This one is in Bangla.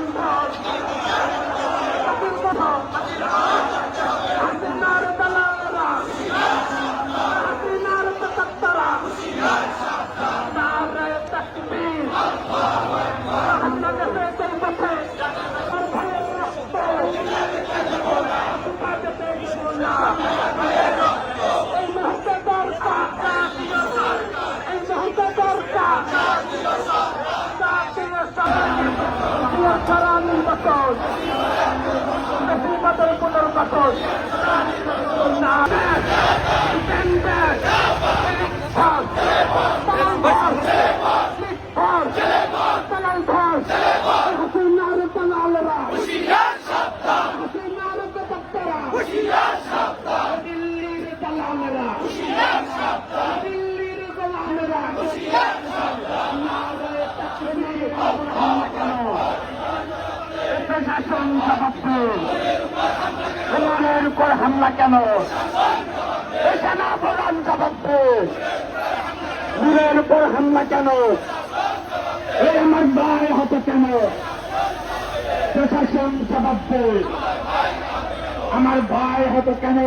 Allah. ছাড়া নির্বাচন। নির্বাচন পুনর্গঠন না হাসিনার দালালরা হাসিনার দপ্তরা দিল্লির দালালরা দিল্লির গোলামেরা নারে তাকবীর কেন উপর হামলা কেন? সেনা প্রধান জবাবদে বীরের উপর হামলা কেন? আমার ভাই হতো কেন? প্রশাসন জবাবদে আমার ভাই হতো কেন?